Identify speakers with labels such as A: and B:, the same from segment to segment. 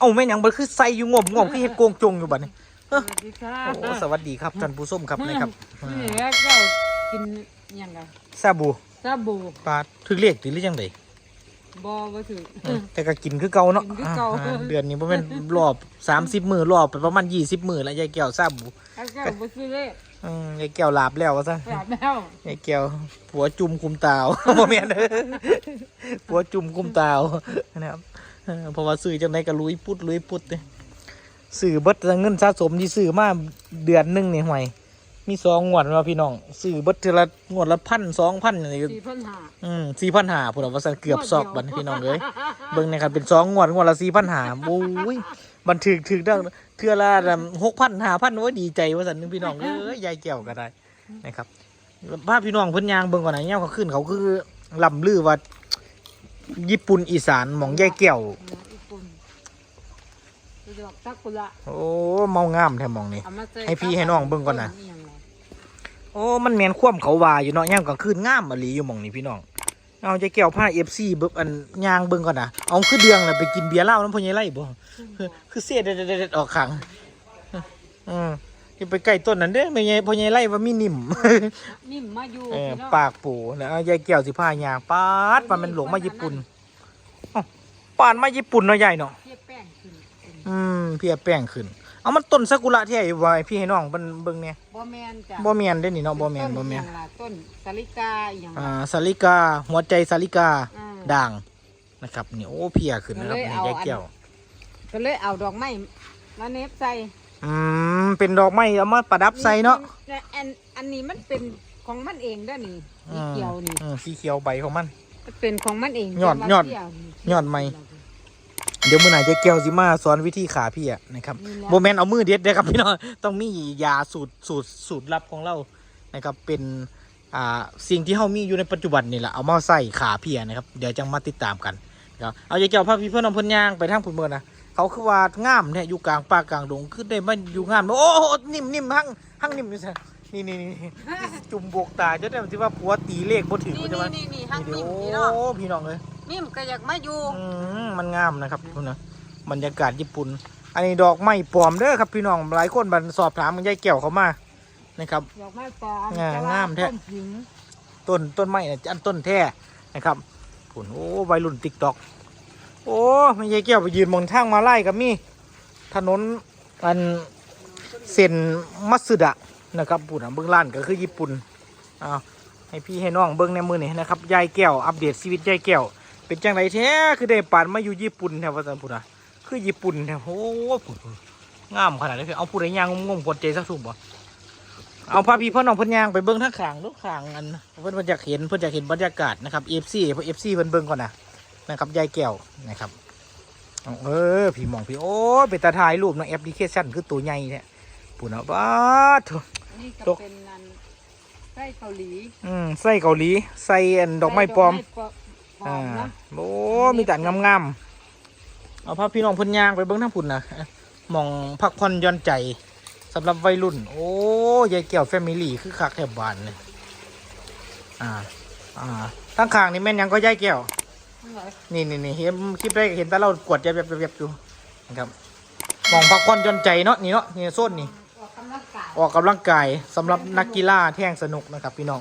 A: เอ้าแม่นหยังบ่คือใส่อยู่งบงบคือเฮ็ดโกงจงอยู่บัดนี้
B: สวัสดีค่ะ
A: โอ้สวัสดีครับท่านผู้ชมครับนะครับ
B: นี่แหละเจ้ากินอิหยังไง
A: ซาบู
B: ซาบู
A: ปลาถึกเลขหรือจังได
B: บอว่าถือ
A: แต่ก็กินคือเก่าเนาะ
B: กินคือเก่า
A: อ่าเดือนนี้บ่แม่นรอบ 30 มื้อรอบไปประมาณ 20 มื้อแล้วยายแก้วซาบู
B: แล้วเจ้าบ่ซื้อเลย
A: อืมยายแก้วลาบแล้วว่าซะ
B: กลับแล้ว
A: ยายแก้วผัวจุ่มคุมตาวบ่แม่นเด้อผัวจุ่มคุมตาวนะครับ เออเพราะว่าซื้อจังไดก็ลุยปุดลุยปุดเด้ซื้อเบิดเงินสะสมที่ซื้อมาเดือนหนึงนี่ห่วยมีสองงวดว่าพี่น้องซื้อเบิดเทื่อละงวดละพันสองพันนี่
B: สี่พันห้า
A: อืมสี่พันหาพุ่นเอาว่าซั่นเกือบซอกบัดนี้พี่น้องเอ้ยเบิ่งนะครับเป็นสองงวดงวดละสี่พันหาโอ้ยมันถึกถึกได้เทือละหกพันหาพันโอ้ยดีใจว่าสันนึงพี่น้องเอ้ยยายแก้วก็ได้นะครับภาพพี่น้องเพิ่นยางเบิ่งก่อนนะเนี่ยเขาขึ้นเขาคือลำลือว่า ญี่ปุ่นอีสานหมองยายแก้ว
B: ญี่ปุ่นไปดอกซากุระ
A: โอ้เมางามแท้หมองนี่
B: เอามาใส่
A: ให้พี่ให้น้องเบิ่งก่อนนะ
B: อิหยังไง
A: โอ้มันแมนคว่ำเขาว่าอยู่เนาะย่างกลางคืนงามมะลีอยู่หมองนี่พี่น้องเอายายแก้วผ้าเอฟซีเบิ่งอันยางเบิ่งก่อนนะเอาคือเดืองน่ะไปกินเบียร์เหล้าน้ำพญายไล่บ่คือคือเสียเด็ดเด็ดๆๆออกขังอืม อย่าไปใกล้ต้นนั้นเด้ไม่ไงพอไงไล่ว่ามีนิ่ม
B: นิ่มมาอยู่
A: เออ
B: พี่น้อง
A: ปากปูแล้วเอายายแก้วสิพายางปาดมันเป็นหลงมาญี่ปุ่นเอ้าปานมาญี่ปุ่นเนาะใหญ่เนาะ
B: เทียบแป้งขึ้นขึ้น
A: อืมพี่เอาแป้งขึ้น เอามันต้นซากุระที่ไหนไว้พี่ให้น้องเบิ่งเบิ่งเนี่ย
B: บ่แมนจ้ะ
A: บ่แม่นเด้นี่เนาะบ่แม่นบ่แม่น
B: ต้อิหยังล่ะต้นสาลิกาอหย่าง
A: อ่าสาลิกา หัวใจสาลิกา
B: อ่า
A: ด่างนะครับนี่โอ้เพียขึ้นนะครับ
B: ก็เลย
A: นี่
B: เอา
A: ยายแก้ว
B: ก็เลยเอาดอกไม้มาเน็บใส่
A: อืมเป็นดอกไม้เอามาประดับใส่เนาะ
B: อันอันนี้มันเป็นของมันเองเด้อนี่สีเขียวนี่
A: อืมสีเขียวใบของมัน
B: มันเป็นของมันเอง
A: ยอด
B: แต่ว่าย
A: อด
B: เที่วย
A: อดไหมเดี๋ยวมื้อไหนจะแก้วสิมาสอนวิธีขาพี่อะนะครับ
B: นี่แหละ
A: โบแมนเอามือเด็ดเด้อครับพี่น้องต้องมียาสูตรสูตรสูตรลับของเรานะครับเป็นอ่าสิ่งที่เฮามีอยู่ในปัจจุบันนี่แหละเอามาใส่ขาพี่อะนะครับเดี๋ยวจังมาติดตามกันนะครับเอาอย่าเกี่ยวพาพี่เพื่อนเอาเพิ่นย่างไปทางพุ่นเมืองนะ เขาคือว่างามเนี่ยอยู่กลางป่ากลางดงคือได้มาอยู่งามโอ้โหนิ่มนิ่มหั่งหั่งนิ่มอยู่ซะนี่นี่นี่จุ่มบวกตาจะได้ที่ว่าผัวตีเลขบ่ถึง
B: นี่
A: ใช่ไหม
B: นี่นี่นี่ฮัก
A: นี่
B: นิ่ม
A: เดี๋
B: นี่
A: ยว
B: เนาะ
A: โอ้พี่น้องเลย
B: นิ่มก็อยากมาอยู่
A: อืมมันงามนะครับคุณนะบรรยากาศญี่ปุ่น อันนี้ดอกไม้ปลอมเด้อครับพี่น้องหลายคนบันสอบถามมันยายแก้วเขามานะครับ
B: ดอกไม้ปลอม
A: งาม
B: แต่ว่
A: งามแท้
B: ต้นผิง
A: ต้นต้นไม้น่ะอันต้นแท้นะครับผุนโอ้วัยรุ่นติ๊กต็อก โอ้มันยายแก้วไปยืนมองทางมาไล่กับมี่ถนนอันเส้นมัตสึดะนะครับปุ่นเบื้องล่านก็คือญี่ปุ่นอ้าวให้พี่ให้น้องเบิ้องในมือนี่นะครับยายแก้วอัปเดตชีวิตยายแก้วเป็นจังไรแท้คือได้ปานมาอยู่ญี่ปุ่นแถวว่าสันพุนะคือญี่ปุ่นแถวโอ้ปุ่นงามขนาดนี้เอาผู้ใดย่างงงๆกดใจสักสุ่มบ่เอาพาพี่พ่อน้องเพิ่นย่างไปเบิ่งท่าขางลูกขางอันเพิ่นเพิ่นอยากเห็นเพิ่นอยากเห็นบรรยากาศนะครับ FC เพิ่น FC เพิ่นเบิ่งก่อนนะ นะครับยายแก้วนะครับเอาเออพี่มองพี่โอ้ยเป็นตาถ่ายรูปในแอปพลิเคชันคือตัวใหญ่เนี่ยปุ่นเอาบ้าดโถ
B: นี่
A: ต
B: ก็
A: ก
B: เป็นนันไส้เกาหลี
A: อืมใส่เกาหลีใส่อันดอกไม้ปลอม
B: ดกไปลอม
A: อ่า
B: นะ
A: โอ้มีแต่งามๆเอาพาพี่น้องเพิ่นย่างไปเบิ้งทางพุ่นนะหมองพักผ่อนหย่อนใจสำหรับวัยรุ่น โอ้ยายเกี่ยวแฟมิลี่คือคักแถบบานเลยอ่าอ่าทั้งข้างนี่แม่นหยังก็ยายเกี่ยว นี่นี่นี่เห็นคลิปได้เห็นแต่เรากวดยับยับยับยับอยู่นะครับหมองพักผ่อนหย่อนใจเนาะนี่เนาะนี่โซนนี่
B: ออกกำลังกาย
A: ออกกำลังกายสำหรับนักกีฬาแท่งสนุกนะครับ พี่น้อง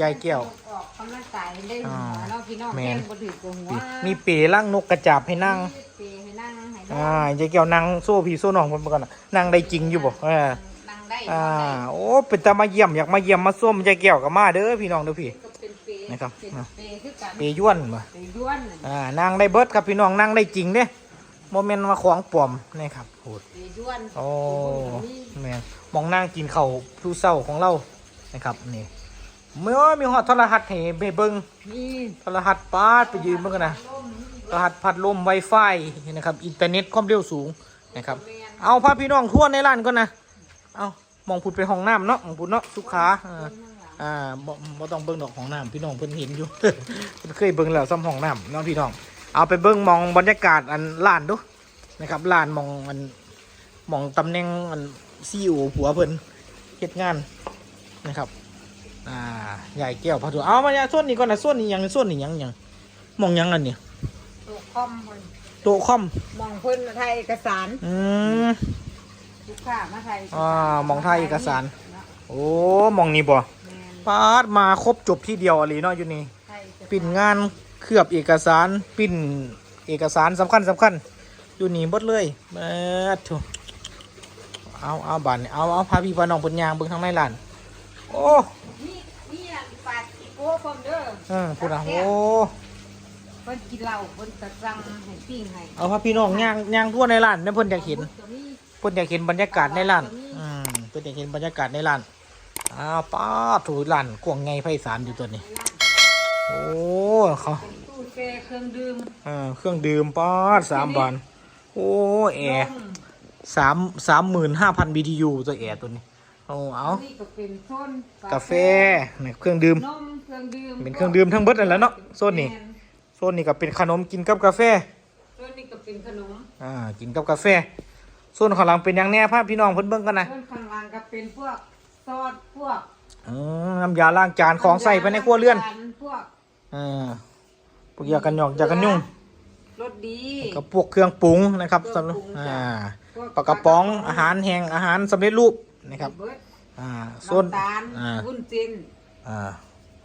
A: ยายแก้ว
B: ออกกำลังกายได้หั
A: อ่า
B: วเนาะพี่น้อง
A: แม่น
B: แม่นบ่ถือกับหัว
A: มีเป๋ล่างนกกระจาบให้นั่ง
B: เปให้นั่งให้น
A: อ่า
B: อน
A: ยายแก้วนั่งโซ่พี่โซ่น้องคนก่อนน่ะนั่งได้จริงอยู่บ่เออ
B: นั่งได้น
A: อ่า
B: อนได้
A: โอ้เป็นตามาเยี่ยมอยากมาเยี่ยมมาส้มยายแก้วกับมาเด้อพี่น้องเด้อพี่
B: ก็เป็ นเป
A: นะครับ
B: เป็นเปคือกัน
A: เปย้วนบ่
B: เปย้วนน่ะ
A: อ่านั่งได้เบิดครับพี่น้องนั่งได้จริงเด้โมเมนต์มาของปลอมนี่ครับโหด
B: เปย้วน
A: โอ้แม่นมองนั่งกินข้าวผู้เศร้าของเรานะครับนี่เมื่อมีฮอดโทรหัสให้ไปเบิ่ง
B: นี่
A: โทรหัสปาดไปยืนเบิ่งกันนะโทรหัสพัดลมไวไฟนะครับอินเทอร์เน็ตความเร็วสูงนะครับ
B: แม่น
A: เอาพาพี่น้องทั่วในร้านก่อนนะเอามองพุดไปห้องน้ำเนาะมองพุดเนาะสุขาอ่า อ่าบ่บ่ต้องเบิ่งดอกห้องน้ำพี่น้องเพิ่นเห็นอยู่ เพิ่นเคยเบิ่งแล้วซ้ำห้องน้ำเนาะพี่น้อง เอาไปเบิ่งมองบรรยากาศอันร้านดูนะครับร้านมองอันมองตำแหน่งอันซีอผัวเพิ่นเฮ็ดงานนะครับ อ่าใหญ่แก้วพาทัวเอามาเนี่ยส่วนนี้ก่อนนะส่วนนี้หยังส่วนนี้หยังหยังมองหยังอันนี้
B: ตัวคอมมัน
A: ฮโต๊ะคอม
B: มองเพิ่นมาไทยเอกสาร
A: อืม
B: ลูกค้ามาไทยเกสร
A: อ่ามองไทยเอกสาร
B: เนาะ
A: โอ้มองนี่บ่
B: แม่น
A: ปาดมาครบจบที่เดียวอะไรเนาะอยู่นี่
B: ไทยเอกสาร
A: ปิ่นงานเคลือบเอกสารปิ่นเอกสารสำคัญสำคัญอยู่นี่หมดเลยเบิดโถูเอาเอาบานนี่เอาเอาพาพี่พาน้องเพิ่นยางเบิ่งทางในร้านโอ้
B: นี่นี่อะปาดอีโก้พร้อมเด้อ
A: เออพูดนะโอ้
B: เพิ่นกินเหล้าเพิ่นกระซังให้ปิ้งให้
A: เอาพาพี่น้องย่างย่างทั่วในร้านเนี่ยเพิ่นอยากเห็น
B: ก็มี
A: เพิ่นอยากเห็นบรรยากาศในร้านอืมเพิ่นอยากเห็นบรรยากาศในร้าน อ้าวป้าดถูร้านกวางไงไพศาลอยู่ตัวนี้ โอ้เขา
B: เป็นตู้แช่เครื่องดื่ม
A: เออเครื่องดื่มป้าดสามบานโอ้แอร์
B: นม
A: สามสามหมื่นห้าพัน BTU ตัวแอร์ตัวนี้โอ้เอา
B: นี่ก็เป็นโซน
A: กาแฟนี่เครื่องดื่ม
B: นมเครื่องดื่ม
A: เป็นเครื่องดื่มทั้งเบิดนั่นแหล้วเนาะโซนนี้
B: แม่
A: โซนนี้ก็เป็นขนมกินกับกาแฟ
B: โซนนี้ก็เป็นขนม
A: อ่ากินกับกาแฟโซนข้างหลังเป็นอย่างแน่ภาพพี่น้องเพิ่นเบิ่งกันนะ
B: โซนข้างล่างก็เป็นพวก ซอสพวก
A: อืมน้ำยาล้างจานของใส่ไปในครัวเรือน
B: พวก
A: อ่าพวกยากันหยอกยากันยุ่ง
B: รสดี
A: กับพวกเครื่องปรุงนะครับ
B: เครื่อง
A: สำหรับ
B: ปรุง
A: อ่า
B: พว
A: ปลากระป๋องอาหารแห้งอาหารสำเร็จรูปนะครับ
B: เบิด
A: อ่าโซน
B: น้ำตาล
A: อ่า
B: วุ้นจิน
A: อ่า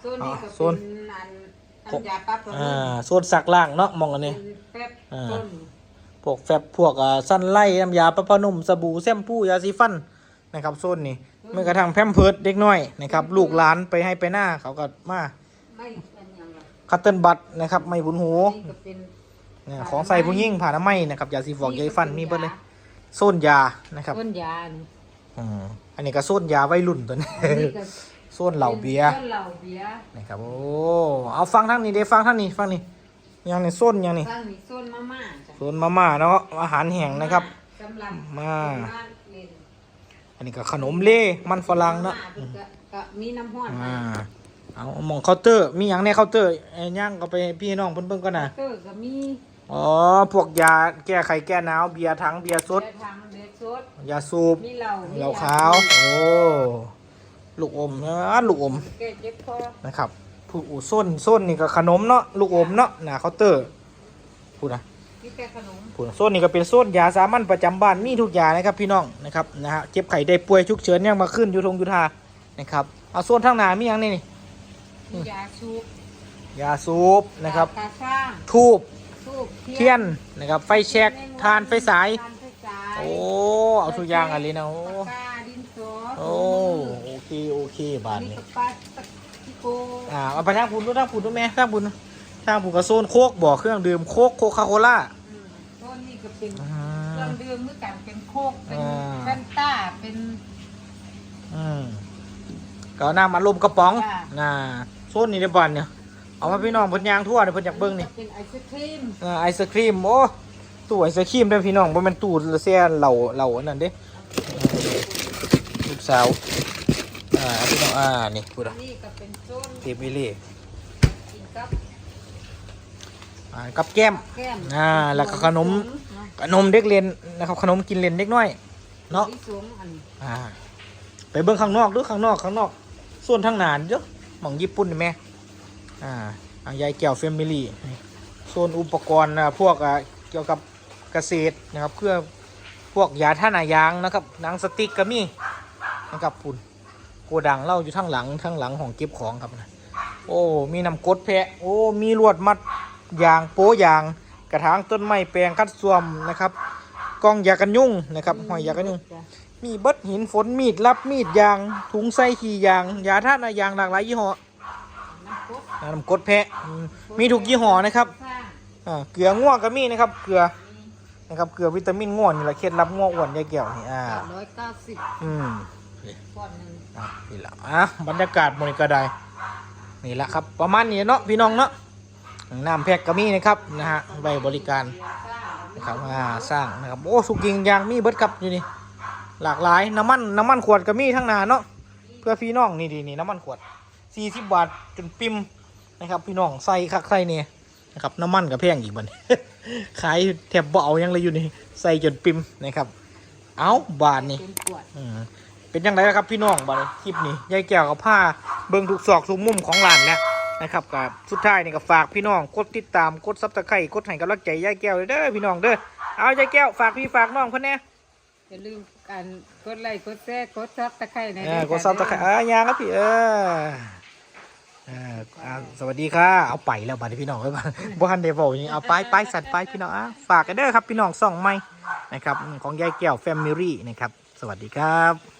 B: โซนนี้ก็
A: อ่าโซ
B: เป็นนอันอันยาปั๊บตัว
A: อ่
B: นี้า
A: โซนสักล่างเนาะมองอันนี้
B: เป็นแป๊บ
A: อ่า
B: ต้น
A: พวกแฟบพวกอ่าสั้นไล่น้ำยาปะพะนุ่มสบู่แชมพูยาสีฟันนะครับโซนนี้ เมื่อกระทั่งแพมเพิร์ดเด็กน้อยนะครับ ลูกหลานไปให้ไปหน้าเขาก็มา
B: ไม่เป็นหยังหรอก
A: คัตเติลบัตนะครับไม่บุญหู
B: นี่ก็เป็น
A: เนี่ยของใส่ผู้ยิ่งผ่าน้ำไหมนะครับยาสีฟอกยาสีฟันมีเบิดเลยโซนยานะครับ
B: ต้นยานี่
A: อืมอันนี้ก็โซนยาวัยรุ่นตัวนี้
B: อันนี้ก็
A: โซนเหล่าเบียร์
B: ต้นเหล่าเบียร์
A: นะครับโอ้เอาฟังทางนี้เด้ฟังทางนี้ฟังนี่ยังนี่โซนยังนี่
B: ตั้งนี่ต้นมะม่าจ้ะ
A: โซนมาม่าเนาะอาหารแห้งนะครับ
B: สำหรับ
A: มา
B: บ้านเล่น
A: อันนี้ก็ขนมเล่มันฝรั่งเนาะ
B: มพิ่ก็ก็มีน้ำห้อน
A: อ่าเอาหมองเคาน์เตอร์ มีอย่างในเคาน์เตอร์ไอ้ย่างก็ไปพี่น้องเพิ่นเบิ่งกันนะ
B: เตอร์ก็มี
A: อ๋อพวกยาแก้ไขแก้หนาวเบียร์ถังเบียร์สด
B: เบียร์ทางเบียร์สด
A: ยาสูบ
B: มีเหล้ามี
A: เหล้า
B: ย
A: ขาว โอ้ลูกอมนะลูกอม
B: แก้เจ็บคอ
A: นะครับผู้อูส้นส้นนี่ก็ขนมเนาะลูกอมเนาะหน้าเคาน์เตอร์พูดนะ
B: มีแต่ขนม
A: พูดนะส้นนี่ก็เป็นส้นยาสามัญประจำบ้านมีทุกอย่างนะครับพี่น้องนะครับนะฮะเจ็บไข้ได้ป่วยฉุกเฉินยังมาขึ้นอยู่ทงยุทธานะครับเอาส้นทางหน้ามีอย่างนี่นี่
B: มียาชูบ
A: ยาสูบนะครับ
B: ยาตาช่าง
A: ทูบ
B: ทูบ
A: เทียนนะครับไฟแช็กทานไฟสาย
B: ทานไฟสาย
A: โอ้เอาทุกอย่างอะไรนะโอ้
B: ปากกาดินสอ
A: โอ้โอเคโอเคบาท
B: นี่
A: นี้
B: ก็ปลาตะกิโก
A: อ่าเอาไปทางปุ่นดูทางปุ่นดูแม่ทางปุ่น ทางปุ่นกับโซนโคกบ่อเครื่องดื่มโคกโคคาโคล่า
B: อืมต้นนี่ก็เป็น
A: อ่
B: เครื่อางดื่มเมื่อกันเป็นโคกเป็น
A: อ่า
B: แฟนต้าเป็น
A: อืมก็เอาน้ำมาลมกระป๋อง
B: ค่ะ
A: น่าโซนนี้ในบ้านเนี่ยเอามาพี่น้องเพิ่นยางทั่วเดี๋ยวเพิ่นอยากเบิ่งนี่
B: เป็นไอศครีม
A: อ่าไอศครีมโอ้ตู้ไอศครีมเด้อพี่น้องบ่แม่นตู้เสียเหล่าเหล่าอันนั้นเด้อืมลูกสาวอ่าพี่น้องอ่านี่พูดอะ
B: นี่ก็เป็นโซน
A: เทปวิลี่
B: กินกับ
A: อ่ากับแก้ม
B: แก้ม
A: อ่าแล้วก็ขนมขนมเด็กเล่นนะครับขนมกินเล่นเด็กน้อยเนาะ
B: ลิสงอัน
A: อ่า ไปเบิ่งข้างนอกดูข้างนอกข้างนอก ส่วนทางหนานเยอะหม่องญี่ปุ่นนี่แม่อ่าอายายแก้วเฟมิลี่โซนอุปกรณ์นะพวกอ่าเกี่ยวกับเกษตรนะครับเพื่อพวกยาท่านายางนะครับหนังสติ๊กก็มีนะครับปุ่นโกดังเล่าอยู่ทางหลังทางหลังของเก็บของครับนะโอ้มีน้ำกรดแพะโอ้มีลวดมัด ยางโป้ยางกระถางต้นไม้แปลงคัดส่วมนะครับกล้องยากันยุ่งนะครับหอยยากันยุ่ง
B: จ้ะ
A: มีเบิดหินฝนมีดรับมีดยาง ถุงใส่ขี่ยาง ยาท่านายางหลากหลายยี่ห้อ
B: น้ำกด
A: น้ำกรดแพะอืมมีทุกยี่ห้อนะครับ
B: สร้าง
A: อ่าเกลือง่วงก็มีนะครับ เกลือนะครับเกลือวิตามินง่วงนี่แหละเคล็ดลับง่วงอ้วนยายแก้วนี่อ่า
B: แปดร้อยเก้าสิบ
A: อืม
B: ก้อนหนึ่ง
A: อะนี่ละอะบรรยากาศบริกระไดนี่แหละครับ ประมาณนี้เนาะพี่น้องเนาะ น้ำแพ็กก็มีนะครับนะฮะใบบริการนะครับอ่าสร้างนะครับโอ้สุกิงยางมีเบิดครับอยู่นี่หลากหลายน้ำมันน้ำมันขวดก็มีทั้งนาเนาะเพื่อพี่น้องนี่ดีนี่น้ำมันขวด40บาทจนปิมนะครับพี่น้องใส่คักใส่เนี่ยนะครับน้ำมันก็แพงอีกบันขายแถบเบเอายังเลยอยู่นี่ใส่จนปิมนะครับ เอาบาทนี่
B: เป็น
A: ยังไงล่ะครับพี่น้องบานคลิปนี้ยายแก้วกับผ้าเบิ่งทุกซอกทุกมุมของร้านแล้ว นะครับกับสุดท้ายนี่ก็ฝากพี่น้องกดติดตามกดซับสไครต์กดให้กำลังใจยายแก้วเลยเด้อพี่น้องเด้อเอายายแก้วฝากพี่ฝากน้องเพิ่นแหน่
B: อย่าลืมกันกดไลค์กดแชร์กดซับตะไคร้ใน
A: เออกดซับสไครต์อ่ายางครับพี่เออเอออ่าสวัสดีค่ะเอาไปแล้วบัดนี้พี่น้องเอ้ยบ่ทันได้บอกยังเอาไปไปสัตว์ไปพี่น้องอะฝากกันเด้อครับพี่น้องส่องใหม่นะครับของยายแก้วแฟมิลี่นะครับ สวัสดีครับ